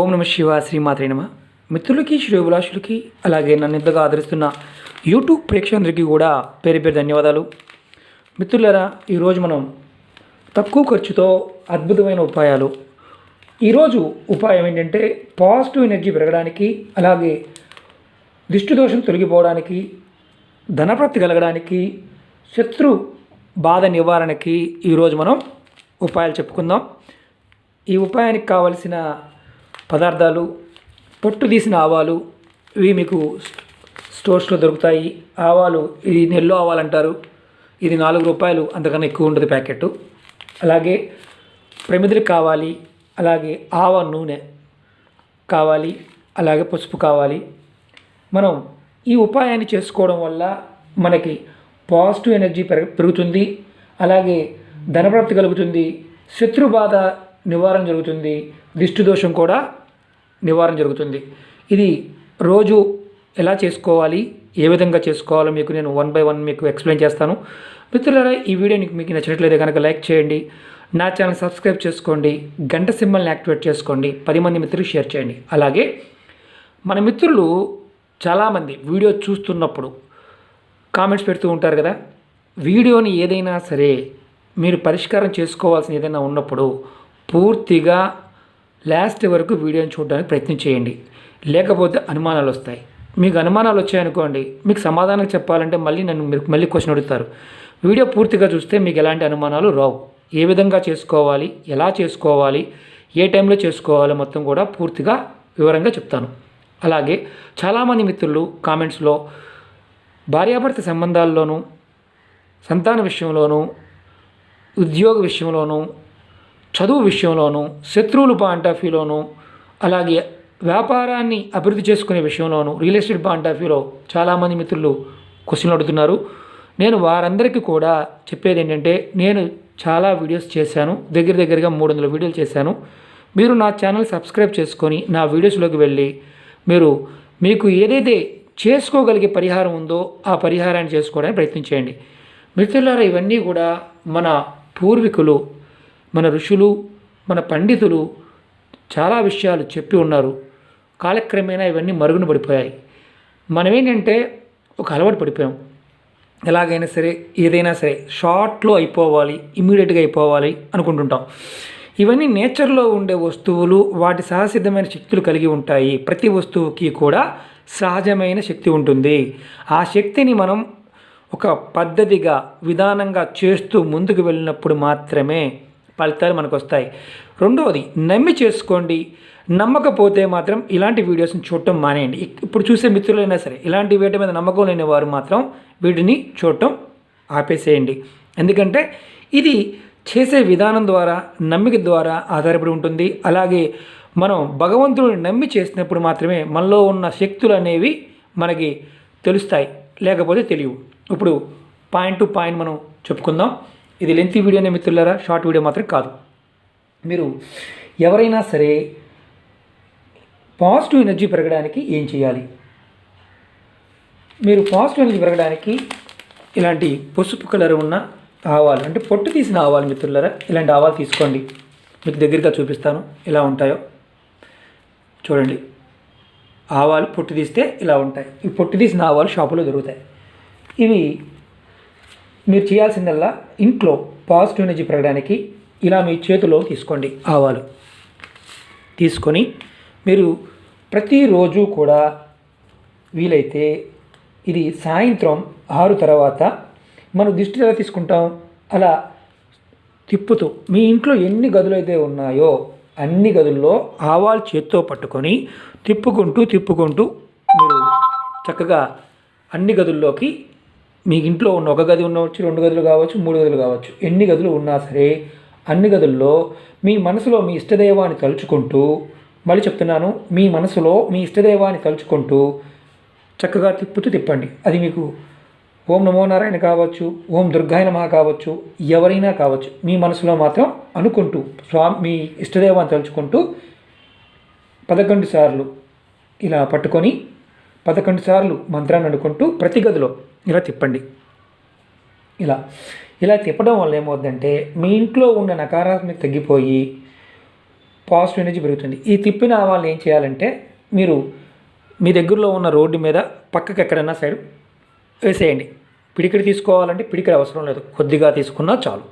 ఓం నమ శివ శ్రీమాత్రే నమ. మిత్రులకి శ్రేభిలాషులకి అలాగే నన్ను ఇంతగా ఆదరిస్తున్న యూట్యూబ్ ప్రేక్షకులందరికీ కూడా పేరు పేరు ధన్యవాదాలు. మిత్రులరా ఈరోజు మనం తక్కువ ఖర్చుతో అద్భుతమైన ఉపాయాలు. ఈరోజు ఉపాయం ఏంటంటే పాజిటివ్ ఎనర్జీ పెరగడానికి అలాగే దిష్టి దోషం తొలగిపోవడానికి ధనప్రాప్తి కలగడానికి శత్రు బాధ నివారణకి ఈరోజు మనం ఉపాయాలు చెప్పుకుందాం. ఈ ఉపాయానికి కావలసిన పదార్థాలు పొట్టు తీసిన ఆవాలు ఇవి మీకు స్టోర్స్లో దొరుకుతాయి. ఆవాలు ఇది నెల్లో ఆవాలు అంటారు ఇది నాలుగు రూపాయలు అంతకన్నా ఎక్కువ ఉంటుంది ప్యాకెట్ అలాగే ప్రమిదలు కావాలి అలాగే ఆవ నూనె కావాలి అలాగే పసుపు కావాలి. మనం ఈ ఉపాయాన్ని చేసుకోవడం వల్ల మనకి పాజిటివ్ ఎనర్జీ పెరుగుతుంది. అలాగే ధనప్రాప్తి కలుగుతుంది. శత్రు బాధ నివారణ జరుగుతుంది. దిష్టి దోషం కూడా నివారణ జరుగుతుంది. ఇది రోజు ఎలా చేసుకోవాలి? ఏ విధంగా చేసుకోవాలో మీకు నేను వన్ బై వన్ మీకు ఎక్స్ప్లెయిన్ చేస్తాను. మిత్రులారా ఈ వీడియో మీకు నచ్చినట్లయితే కనుక లైక్ చేయండి. నా ఛానల్ సబ్స్క్రైబ్ చేసుకోండి. గంట సింబల్ని యాక్టివేట్ చేసుకోండి. పది మంది మిత్రులు షేర్ చేయండి. అలాగే మన మిత్రులు చాలామంది వీడియో చూస్తున్నప్పుడు కామెంట్స్ పెడుతూ ఉంటారు కదా. వీడియోని ఏదైనా సరే మీరు పరిష్కారం చేసుకోవాల్సిన ఏదైనా ఉన్నప్పుడు పూర్తిగా లాస్ట్ వరకు వీడియోని చూడడానికి ప్రయత్నం చేయండి. లేకపోతే అనుమానాలు వస్తాయి. మీకు అనుమానాలు వచ్చాయనుకోండి మీకు సమాధానం చెప్పాలంటే మళ్ళీ నన్ను మీరు మళ్ళీ క్వశ్చన్ అడుగుతారు. వీడియో పూర్తిగా చూస్తే మీకు ఎలాంటి అనుమానాలు రావు. ఏ విధంగా చేసుకోవాలి ఎలా చేసుకోవాలి ఏ టైంలో చేసుకోవాలి మొత్తం కూడా పూర్తిగా వివరంగా చెప్తాను. అలాగే చాలామంది మిత్రులు కామెంట్స్లో భార్యాభర్త సంబంధాల్లోనూ సంతాన విషయంలోనూ ఉద్యోగ విషయంలోనూ చదువు విషయంలోనూ శత్రువులు పాయింట్ ఆఫ్ వ్యూలోనూ అలాగే వ్యాపారాన్ని అభివృద్ధి చేసుకునే విషయంలోనూ రియల్ ఎస్టేట్ పాయింట్ ఆఫ్ వ్యూలో చాలామంది మిత్రులు క్వశ్చన్లు అడుగుతున్నారు. నేను వారందరికీ కూడా చెప్పేది ఏంటంటే నేను చాలా వీడియోస్ చేశాను. దగ్గర దగ్గరగా మూడు వందల వీడియోలు చేశాను. మీరు నా ఛానల్ సబ్స్క్రైబ్ చేసుకొని నా వీడియోస్లోకి వెళ్ళి మీరు మీకు ఏదైతే చేసుకోగలిగే పరిహారం ఉందో ఆ పరిహారాన్ని చేసుకోవడానికి ప్రయత్నించేయండి మిత్రులారా ఇవన్నీ కూడా మన పూర్వీకులు మన ఋషులు మన పండితులు చాలా విషయాలు చెప్పి ఉన్నారు. కాలక్రమేణా ఇవన్నీ మరుగున పడిపోయాయి. మనం ఏంటంటే ఒక అలవాటు పడిపోయాం. ఎలాగైనా సరే ఏదైనా సరే షార్ట్లో అయిపోవాలి ఇమ్మీడియట్గా అయిపోవాలి అనుకుంటుంటాం. ఇవన్నీ నేచర్లో ఉండే వస్తువులు వాటి సహసిద్ధమైన శక్తులు కలిగి ఉంటాయి. ప్రతి వస్తువుకి కూడా సహజమైన శక్తి ఉంటుంది. ఆ శక్తిని మనం ఒక పద్ధతిగా విధానంగా చేస్తూ ముందుకు వెళ్ళినప్పుడు మాత్రమే ఫలితాలు మనకు వస్తాయి రెండవది నమ్మి చేసుకోండి. నమ్మకపోతే మాత్రం ఇలాంటి వీడియోస్ని చూడటం మానేయండి. ఇప్పుడు చూసే మిత్రులైనా సరే ఇలాంటి వీటి మీద నమ్మకం లేని వారు మాత్రం వీటిని చూడటం ఆపేసేయండి. ఎందుకంటే ఇది చేసే విధానం ద్వారా నమ్మిక ద్వారా ఆధారపడి ఉంటుంది. అలాగే మనం భగవంతుడిని నమ్మి చేసినప్పుడు మాత్రమే మనలో ఉన్న శక్తులు అనేవి మనకి తెలుస్తాయి. లేకపోతే తెలియవు. ఇప్పుడు పాయింట్ టు పాయింట్ మనం చెప్పుకుందాం. ఇది లెంతీ వీడియోనే మిత్రులారా? షార్ట్ వీడియో మాత్రం కాదు. మీరు ఎవరైనా సరే పాజిటివ్ ఎనర్జీ పెరగడానికి ఏం చేయాలి? మీరు పాజిటివ్ ఎనర్జీ పెరగడానికి ఇలాంటి పసుపు కలర్ ఉన్న ఆవాలు అంటే పొట్టు తీసిన ఆవాలు మిత్రులారా ఇలాంటి ఆవాలు తీసుకోండి. మీకు దగ్గరగా చూపిస్తాను ఎలా ఉంటాయో. చూడండి. ఆవాలు పొట్టు తీస్తే ఇలా ఉంటాయి. ఈ పొట్టు తీసిన ఆవాలు షాపులో దొరుకుతాయి. ఇవి మీరు చేయాల్సిందల్లా ఇంట్లో పాజిటివ్ ఎనర్జీ పెరగడానికి ఇలా మీ చేతిలో తీసుకోండి ఆవాలు. తీసుకొని మీరు ప్రతిరోజు కూడా వీలైతే ఇది సాయంత్రం ఆరు తర్వాత మనం దిష్టి ఎలా తీసుకుంటాం అలా తిప్పుతూ మీ ఇంట్లో ఎన్ని గదులు అయితే ఉన్నాయో అన్ని గదుల్లో ఆవాలు చేత్తో పట్టుకొని తిప్పుకుంటూ తిప్పుకుంటూ మీరు చక్కగా అన్ని గదుల్లోకి మీ ఇంట్లో ఉన్న ఒక గది ఉండవచ్చు రెండు గదులు కావచ్చు మూడు గదులు కావచ్చు. ఎన్ని గదులు ఉన్నా సరే అన్ని గదుల్లో మీ మనసులో మీ ఇష్టదైవాన్ని తలుచుకుంటూ మళ్ళీ చెప్తున్నాను మీ మనసులో మీ ఇష్టదైవాన్ని తలుచుకుంటూ చక్కగా తిప్పుతూ తిప్పండి. అది మీకు ఓం నమో నారాయణ కావచ్చు ఓం దుర్గాయ నమ కావచ్చు ఎవరైనా కావచ్చు మీ మనసులో మాత్రం అనుకుంటూ స్వామి మీ ఇష్టదేవాన్ని తలుచుకుంటూ పదకొండు సార్లు ఇలా పట్టుకొని పదకొండు సార్లు మంత్రాన్ని అనుకుంటూ ప్రతి గదిలో ఇలా తిప్పండి. ఇలా ఇలా తిప్పడం వల్ల ఏమవుతుందంటే మీ ఇంట్లో ఉన్న నకారాత్మక తగ్గిపోయి పాజిటివ్ ఎనర్జీ పెరుగుతుంది. ఈ తిప్పిన వాళ్ళు ఏం చేయాలంటే మీరు మీ దగ్గరలో ఉన్న రోడ్డు మీద పక్కకి ఎక్కడైనా సైడ్ వేసేయండి. పిడికిడి తీసుకోవాలంటే పిడికిడి అవసరం లేదు. కొద్దిగా తీసుకున్నా చాలు.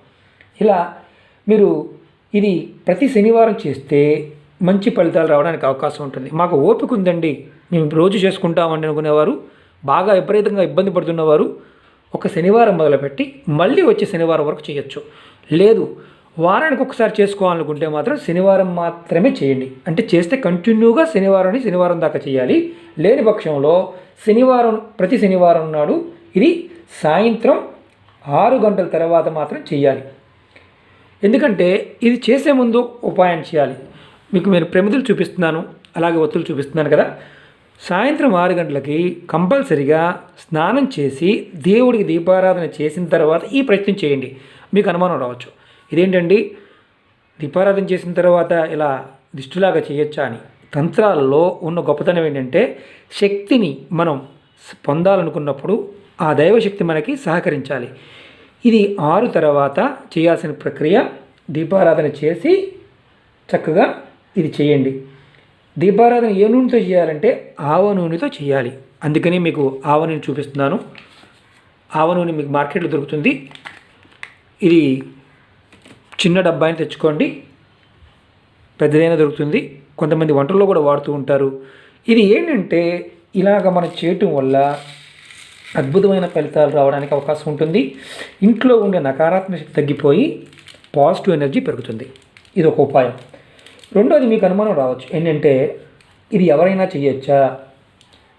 ఇలా మీరు ఇది ప్రతి శనివారం చేస్తే మంచి ఫలితాలు రావడానికి అవకాశం ఉంటుంది. మాకు ఓపిక ఉందండి. మేము రోజు చేసుకుంటామని అనుకునేవారు. బాగా విపరీతంగా ఇబ్బంది పడుతున్నవారు ఒక శనివారం మొదలుపెట్టి మళ్ళీ వచ్చే శనివారం వరకు చేయొచ్చు. లేదు వారానికి ఒకసారి చేసుకోవాలనుకుంటే మాత్రం శనివారం మాత్రమే చేయండి. అంటే చేస్తే కంటిన్యూగా శనివారం శనివారం దాకా చేయాలి. లేని పక్షంలో శనివారం ప్రతి శనివారం నాడు ఇది సాయంత్రం ఆరు గంటల తర్వాత మాత్రం చేయాలి. ఎందుకంటే ఇది చేసే ముందు ఉపాయం చేయాలి. మీకు నేను ప్రమిదలు చూపిస్తున్నాను అలాగే ఒత్తులు చూపిస్తున్నాను కదా. సాయంత్రం ఆరు గంటలకి కంపల్సరిగా స్నానం చేసి దేవుడికి దీపారాధన చేసిన తర్వాత ఈ ప్రయత్నం చేయండి. మీకు అనుమానం రావచ్చు. ఇదేంటండి? దీపారాధన చేసిన తర్వాత ఇలా దిష్టిలాగా చేయొచ్చా అని. తంత్రాలలో ఉన్న గొప్పతనం ఏంటంటే శక్తిని మనం పొందాలనుకున్నప్పుడు ఆ దైవశక్తి మనకి సహకరించాలి. ఇది ఆరు తర్వాత చేయాల్సిన ప్రక్రియ. దీపారాధన చేసి చక్కగా ఇది చేయండి. దీపారాధన ఏ నూనెతో చేయాలంటే ఆవ నూనెతో చేయాలి. అందుకని మీకు ఆవ నూనె చూపిస్తున్నాను. ఆవ నూనె మీకు మార్కెట్లో దొరుకుతుంది. ఇది చిన్న డబ్బాయిని తెచ్చుకోండి. పెద్దదైనా దొరుకుతుంది. కొంతమంది వంటల్లో కూడా వాడుతూ ఉంటారు. ఇది ఏంటంటే ఇలాగ మనం చేయటం వల్ల అద్భుతమైన ఫలితాలు రావడానికి అవకాశం ఉంటుంది. ఇంట్లో ఉండే నకారాత్మక శక్తి తగ్గిపోయి పాజిటివ్ ఎనర్జీ పెరుగుతుంది. ఇది ఒక ఉపాయం. రెండోది మీకు అనుమానం రావచ్చు. ఏంటంటే ఇది ఎవరైనా చేయొచ్చా?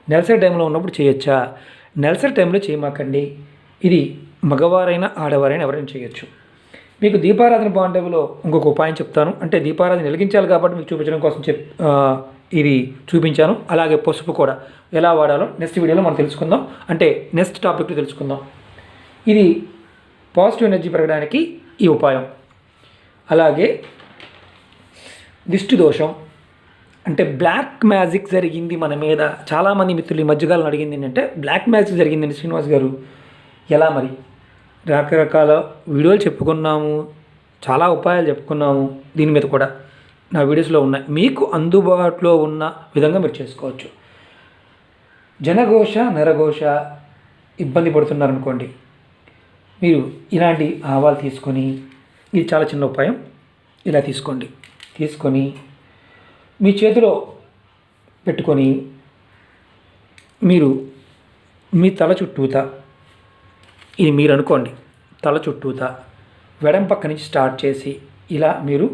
నెలసరి టైంలో ఉన్నప్పుడు చేయొచ్చా? నెలసరి టైంలో చేయమాకండి. ఇది మగవారైనా ఆడవారైనా ఎవరైనా చేయొచ్చు. మీకు దీపారాధన బాండవిలో ఇంకొక ఉపాయం చెప్తాను. అంటే దీపారాధన వెలిగించాలి కాబట్టి మీకు చూపించడం కోసం చెప్ ఇది చూపించాను. అలాగే పసుపు కూడా. ఎలా వాడాలో నెక్స్ట్ వీడియోలో మనం తెలుసుకుందాం. అంటే నెక్స్ట్ టాపిక్లో తెలుసుకుందాం. ఇది పాజిటివ్ ఎనర్జీ పెరగడానికి ఈ ఉపాయం. అలాగే దోషం. అంటే బ్లాక్ మ్యాజిక్ జరిగింది మన మీద. చాలామంది మిత్రులు ఈ మధ్యకాలం అడిగింది ఏంటంటే బ్లాక్ మ్యాజిక్ జరిగిందండి శ్రీనివాస్ గారు. ఎలా మరి? రకరకాల వీడియోలు చెప్పుకున్నాము చాలా ఉపాయాలు చెప్పుకున్నాము దీని మీద కూడా. నా వీడియోస్లో ఉన్నాయి. మీకు అందుబాటులో ఉన్న విధంగా మీరు చేసుకోవచ్చు. జనఘోష నరఘోష ఇబ్బంది పడుతున్నారనుకోండి మీరు ఇలాంటి ఆవాలు తీసుకొని ఇది చాలా చిన్న ఉపాయం ఇలా తీసుకోండి. తీసుకొని మీ చేతిలో పెట్టుకొని మీరు మీ తల చుట్టూత ఇది మీరు అనుకోండి తల చుట్టూత వెడం పక్క నుంచి స్టార్ట్ చేసి ఇలా మీరు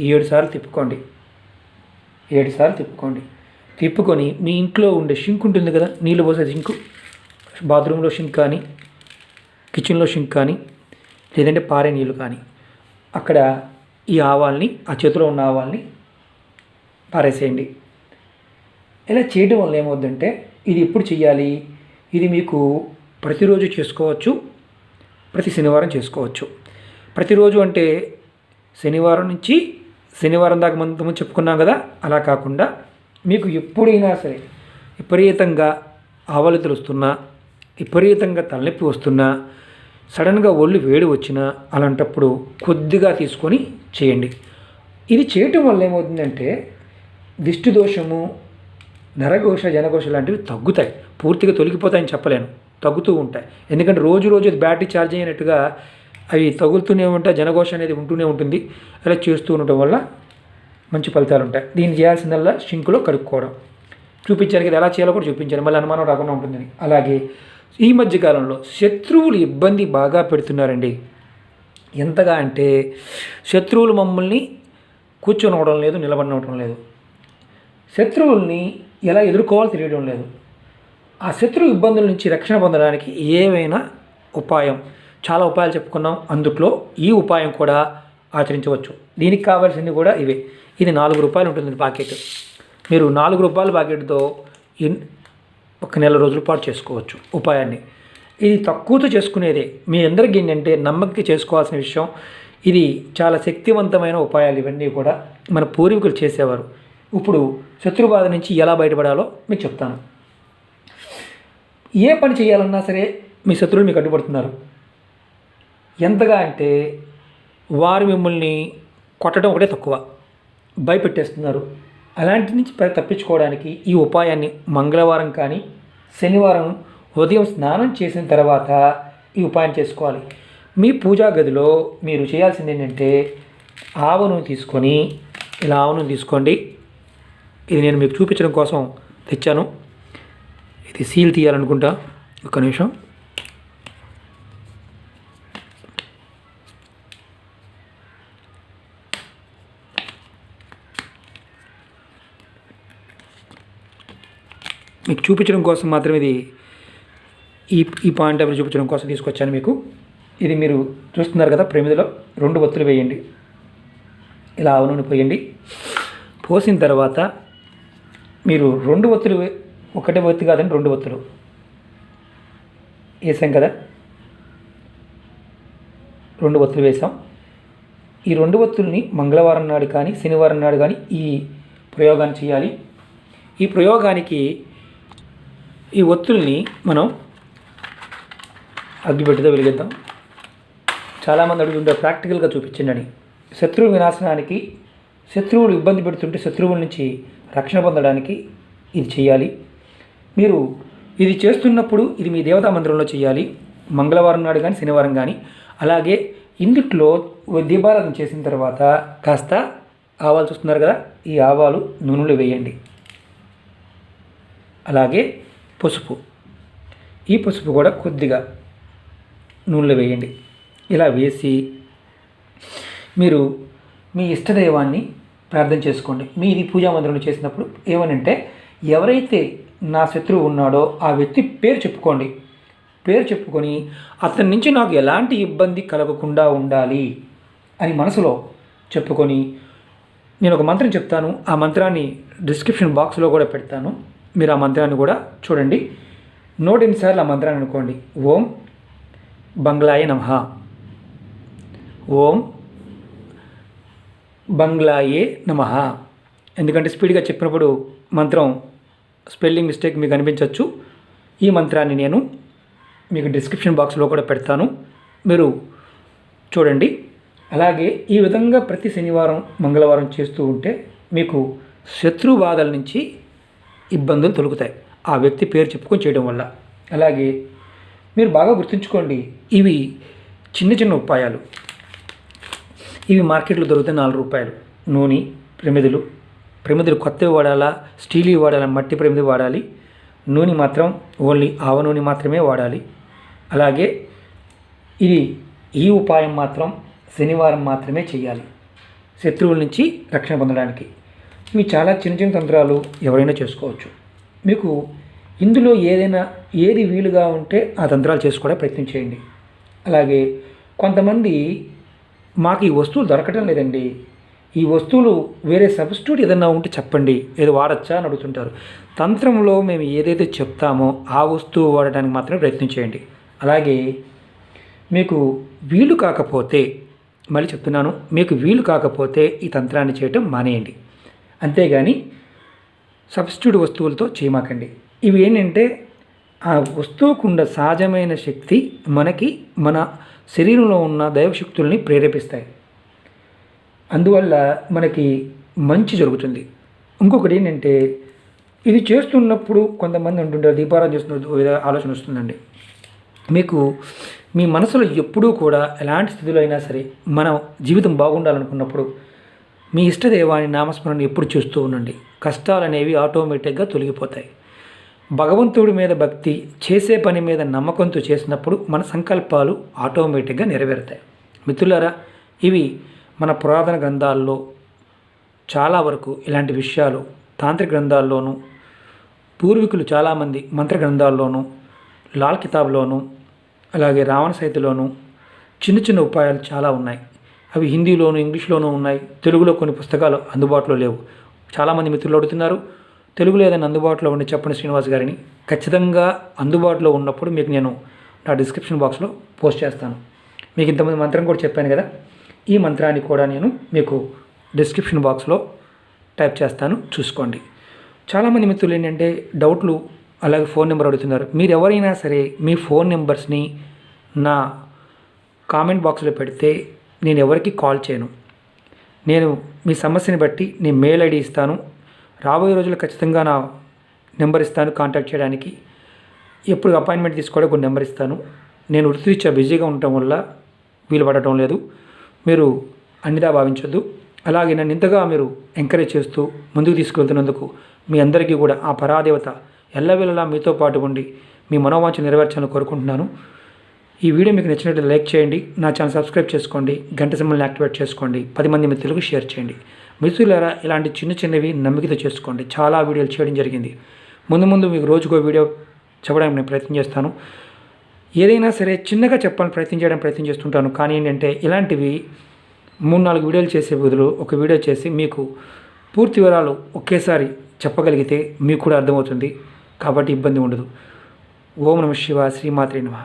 ఏడు సార్లు తిప్పుకోండి. ఏడు సార్లు తిప్పుకోండి. తిప్పుకొని మీ ఇంట్లో ఉండే షింక్ ఉంటుంది కదా నీళ్ళు పోసే షింక్ బాత్రూంలో షింక్ కానీ కిచెన్లో షింక్ కానీ లేదంటే పారే నీళ్ళు కానీ అక్కడ ఈ ఆవాల్ని ఆ చేతిలో ఉన్న ఆవాల్ని పారేసేయండి. ఇలా చేయడం వల్ల ఏమవుద్దంటే ఇది ఎప్పుడు చేయాలి ఇది మీకు ప్రతిరోజు చేసుకోవచ్చు ప్రతి శనివారం చేసుకోవచ్చు. ప్రతిరోజు అంటే శనివారం నుంచి శనివారం దాకా మనం ముందు చెప్పుకున్నాం కదా అలా కాకుండా మీకు ఎప్పుడైనా సరే విపరీతంగా ఆవలి వస్తున్నా విపరీతంగా తలనొప్పి వస్తున్నా సడన్గా ఒళ్ళు వేడి వచ్చినా అలాంటప్పుడు కొద్దిగా తీసుకొని చేయండి. ఇది చేయటం వల్ల ఏమవుతుందంటే దిష్టి దోషము నరఘోష జనఘోష లాంటివి తగ్గుతాయి. పూర్తిగా తొలగిపోతాయని చెప్పలేను. తగ్గుతూ ఉంటాయి. ఎందుకంటే రోజు రోజు బ్యాటరీ ఛార్జ్ అయినట్టుగా అవి తగులుతూనే ఉంటాయి జనఘోష అనేది ఉంటూనే ఉంటుంది. అలా చేస్తూ ఉండటం వల్ల మంచి ఫలితాలు ఉంటాయి. దీన్ని చేయాల్సిందల్లా షింకులో కడుక్కోవడం. చూపించాను కదా ఎలా చేయాలో కూడా చూపించాను. మళ్ళీ అనుమానం రాకుండా ఉంటుందని. అలాగే ఈ మధ్యకాలంలో శత్రువులు ఇబ్బంది బాగా పెడుతున్నారండి. ఎంతగా అంటే శత్రువులు మమ్మల్ని కూర్చొనవడం లేదు నిలబడినవడం లేదు. శత్రువుల్ని ఎలా ఎదుర్కోవాలో తెలియడం లేదు. ఆ శత్రు ఇబ్బందుల నుంచి రక్షణ పొందడానికి ఏవైనా ఉపాయం? చాలా ఉపాయాలు చెప్పుకున్నాం. అందుట్లో ఈ ఉపాయం కూడా ఆచరించవచ్చు. దీనికి కావాల్సింది కూడా ఇవే. ఇది నాలుగు రూపాయలు ఉంటుంది బాకెట్ మీరు నాలుగు రూపాయల బాకెట్తో ఒక నెల రోజుల పాటు చేసుకోవచ్చు ఉపాయాన్ని. ఇది తక్కువతో చేసుకునేదే. మీ అందరికీ ఏంటంటే నమ్మకకి చేసుకోవాల్సిన విషయం. ఇది చాలా శక్తివంతమైన ఉపాయాలు ఇవన్నీ కూడా మన పూర్వీకులు చేసేవారు. ఇప్పుడు శత్రుబాధ నుంచి ఎలా బయటపడాలో మీకు చెప్తాను. ఏ పని చేయాలన్నా సరే మీ శత్రువులు మీకు అడ్డుపడుతున్నారు. ఎంతగా అంటే వారు మిమ్మల్ని కొట్టడం ఒకటే తక్కువ. భయపెట్టేస్తున్నారు. అలాంటి నుంచి తప్పించుకోవడానికి ఈ ఉపాయాన్ని మంగళవారం కానీ శనివారం ఉదయం స్నానం చేసిన తర్వాత ఈ ఉపాయం చేసుకోవాలి. మీ పూజా గదిలో మీరు చేయాల్సింది ఏంటంటే ఆవును తీసుకొని ఇలా ఆవును తీసుకోండి. ఇది నేను మీకు చూపించడం కోసం తెచ్చాను. ఇది సీల్ తీయాలనుకుంటా. ఒక్క నిమిషం. మీకు చూపించడం కోసం మాత్రమే ఇది ఈ ఈ పాయింట్ ఎవరు చూపించడం కోసం తీసుకొచ్చాను మీకు. ఇది మీరు చూస్తున్నారు కదా ప్రమిదిలో రెండు ఒత్తులు వేయండి. ఇలా ఆవునూనె పోయండి. పోసిన తర్వాత మీరు రెండు ఒత్తులు వే- ఒకటే ఒత్తి కాదండి రెండు ఒత్తులు. వేసాం కదా? రెండు ఒత్తులు వేసాం. ఈ రెండు ఒత్తుల్ని మంగళవారం నాడు కానీ శనివారం నాడు కానీ ఈ ప్రయోగాన్ని చేయాలి. ఈ ప్రయోగానికి ఈ ఒత్తుల్ని మనం అగ్గిపెట్టితో వెలిగిద్దాం. చాలామంది అడుగుతుంటారు ప్రాక్టికల్గా చూపించండి. అని శత్రువు వినాశనానికి శత్రువులు ఇబ్బంది పెడుతుంటే శత్రువుల నుంచి రక్షణ పొందడానికి ఇది చేయాలి. మీరు ఇది చేస్తున్నప్పుడు ఇది మీ దేవతా మందిరంలో చేయాలి. మంగళవారం నాడు కానీ శనివారం కానీ అలాగే ఇందుట్లో దీపారాధన చేసిన తర్వాత కాస్త ఆవాలు చూస్తున్నారు కదా ఈ ఆవాలు నూనెలో వేయండి. అలాగే పసుపు. ఈ పసుపు కూడా కొద్దిగా నూనెలో వేయండి. ఇలా వేసి మీరు మీ ఇష్టదైవాన్ని ప్రార్థన చేసుకోండి. మీది పూజా మందిరంలో చేసినప్పుడు ఏమనంటే ఎవరైతే నా శత్రువు ఉన్నాడో ఆ వ్యక్తి పేరు చెప్పుకోండి. పేరు చెప్పుకొని అతని నుంచి నాకు ఎలాంటి ఇబ్బంది కలగకుండా ఉండాలి అని మనసులో చెప్పుకొని నేను ఒక మంత్రం చెప్తాను. ఆ మంత్రాన్ని డిస్క్రిప్షన్ బాక్స్లో కూడా పెడతాను. మీరు ఆ మంత్రాన్ని కూడా చూడండి. నూట ఎనిమిది ఆ మంత్రాన్ని అనుకోండి. ఓం బంగ్లాయ నమః. ఓం బంగ్లాయే నమః. ఎందుకంటే స్పీడ్గా చెప్పినప్పుడు మంత్రం స్పెల్లింగ్ మిస్టేక్ మీకు అనిపించవచ్చు ఈ మంత్రాన్ని నేను మీకు డిస్క్రిప్షన్ బాక్స్లో కూడా పెడతాను. మీరు చూడండి. అలాగే ఈ విధంగా ప్రతి శనివారం మంగళవారం చేస్తూ ఉంటే మీకు శత్రు బాధల నుంచి ఇబ్బందులు తొలుగుతాయి. ఆ వ్యక్తి పేరు చెప్పుకొని చేయడం వల్ల. అలాగే మీరు బాగా గుర్తుంచుకోండి ఇవి చిన్న చిన్న ఉపాయాలు. ఇవి మార్కెట్లో దొరుకుతాయి నాలుగు రూపాయలు. నూనె ప్రమిదలు. ప్రమిదలు కొత్తవి వాడాలా? స్టీల్ వాడాలా? మట్టి ప్రమిది వాడాలి. నూనె మాత్రం ఓన్లీ ఆవ నూనె మాత్రమే వాడాలి. అలాగే ఇది ఈ ఉపాయం మాత్రం శనివారం మాత్రమే చేయాలి. శత్రువుల నుంచి రక్షణ పొందడానికి. ఇవి చాలా చిన్న చిన్న తంత్రాలు ఎవరైనా చేసుకోవచ్చు. మీకు ఇందులో ఏదైనా ఏది వీలుగా ఉంటే ఆ తంత్రాలు చేసుకోవడానికి ప్రయత్నం చేయండి. అలాగే కొంతమంది మాకు ఈ వస్తువులు దొరకటం లేదండి. ఈ వస్తువులు వేరే సబ్స్టిట్యూట్ ఏదన్నా ఉంటే చెప్పండి. ఏదో వాడచ్చా అని అడుగుతుంటారు. తంత్రంలో మేము ఏదైతే చెప్తామో ఆ వస్తువు వాడడానికి మాత్రమే ప్రయత్నం చేయండి. అలాగే మీకు వీలు కాకపోతే మళ్ళీ చెప్తున్నాను మీకు వీలు కాకపోతే ఈ తంత్రాన్ని చేయటం మానేయండి. అంతేగాని సబ్స్టిట్యూట్ వస్తువులతో చేయమాకండి. ఇవి ఏంటంటే ఆ వస్తువుకుండ సహజమైన శక్తి మనకి మన శరీరంలో ఉన్న దైవశక్తుల్ని ప్రేరేపిస్తాయి. అందువల్ల మనకి మంచి జరుగుతుంది. ఇంకొకటి ఏంటంటే ఇది చేస్తున్నప్పుడు కొంతమంది ఉంటుంటారు దీపారాధన చేస్తున్న ఆలోచన వస్తుందండి. మీకు మీ మనసులో ఎప్పుడూ కూడా ఎలాంటి స్థితిలో అయినా సరే మన జీవితం బాగుండాలనుకున్నప్పుడు మీ ఇష్టదేవాని నామస్మరణ ఎప్పుడు చేస్తూ ఉండండి. కష్టాలు అనేవి ఆటోమేటిక్గా తొలగిపోతాయి. భగవంతుడి మీద భక్తి చేసే పని మీద నమ్మకంతో చేసినప్పుడు మన సంకల్పాలు ఆటోమేటిక్గా నెరవేరుతాయి. మిత్రులారా ఇవి మన పురాతన గ్రంథాల్లో చాలా వరకు ఇలాంటి విషయాలు తాంత్రిక గ్రంథాల్లోనూ పూర్వీకులు చాలామంది మంత్ర గ్రంథాల్లోనూ లాల్ కితాబ్లోనూ అలాగే రావణ సైతిలోనూ చిన్న చిన్న ఉపాయాలు చాలా ఉన్నాయి. అవి హిందీలోను ఇంగ్లీష్లోనూ ఉన్నాయి. తెలుగులో కొన్ని పుస్తకాలు అందుబాటులో లేవు. చాలామంది మిత్రులు అడుగుతున్నారు తెలుగులో ఏదైనా అందుబాటులో ఉండి చెప్పండి శ్రీనివాస్ గారిని. ఖచ్చితంగా అందుబాటులో ఉన్నప్పుడు మీకు నేను నా డిస్క్రిప్షన్ బాక్స్లో పోస్ట్ చేస్తాను. మీకు ఇంతమంది మంత్రం కూడా చెప్పాను కదా ఈ మంత్రాన్ని కూడా నేను మీకు డిస్క్రిప్షన్ బాక్స్లో టైప్ చేస్తాను చూసుకోండి. చాలామంది మిత్రులు ఏంటంటే డౌట్లు అలాగే ఫోన్ నెంబర్ అడుగుతున్నారు. మీరు ఎవరైనా సరే మీ ఫోన్ నెంబర్స్ని నా కామెంట్ బాక్స్లో పెడితే నేను ఎవరికి కాల్ చేయను. నేను మీ సమస్యని బట్టి నేను మెయిల్ ఐడి ఇస్తాను. రాబోయే రోజుల్లో ఖచ్చితంగా నా నెంబర్ ఇస్తాను కాంటాక్ట్ చేయడానికి. ఎప్పుడు అపాయింట్మెంట్ తీసుకోవడానికి ఒక నెంబర్ ఇస్తాను. నేను వృత్తిరీత్యా బిజీగా ఉండటం వల్ల వీలు పడటం లేదు. మీరు అన్నిదా భావించొద్దు. అలాగే నన్ను ఇంతగా మీరు ఎంకరేజ్ చేస్తూ ముందుకు తీసుకెళ్తున్నందుకు మీ అందరికీ కూడా ఆ పరాదేవత ఎల్లవేళలా మీతో పాటు ఉండి మీ మనోవాంఛ నెరవేర్చాలని కోరుకుంటున్నాను. ఈ వీడియో మీకు నచ్చినట్లయితే లైక్ చేయండి నా ఛానల్ సబ్స్క్రైబ్ చేసుకోండి గంట సింబల్ని యాక్టివేట్ చేసుకోండి పది మంది మిత్రులకు షేర్ చేయండి. మిత్రులారా ఇలాంటి చిన్న చిన్నవి నమ్మికతో చేసుకోండి. చాలా వీడియోలు చేయడం జరిగింది. ముందు ముందు మీకు రోజుకో వీడియో చెప్పడానికి నేను ప్రయత్నం చేస్తాను. ఏదైనా సరే చిన్నగా చెప్పాలని ప్రయత్నం చేయడం ప్రయత్నం చేస్తుంటాను. కానీ ఏంటంటే ఇలాంటివి మూడు నాలుగు వీడియోలు చేసే బదులు ఒక వీడియో చేసి మీకు పూర్తి వివరాలు ఒకేసారి చెప్పగలిగితే మీకు కూడా అర్థమవుతుంది. కాబట్టి ఇబ్బంది ఉండదు. ఓం నమ శివ శ్రీమాత్రి నమ.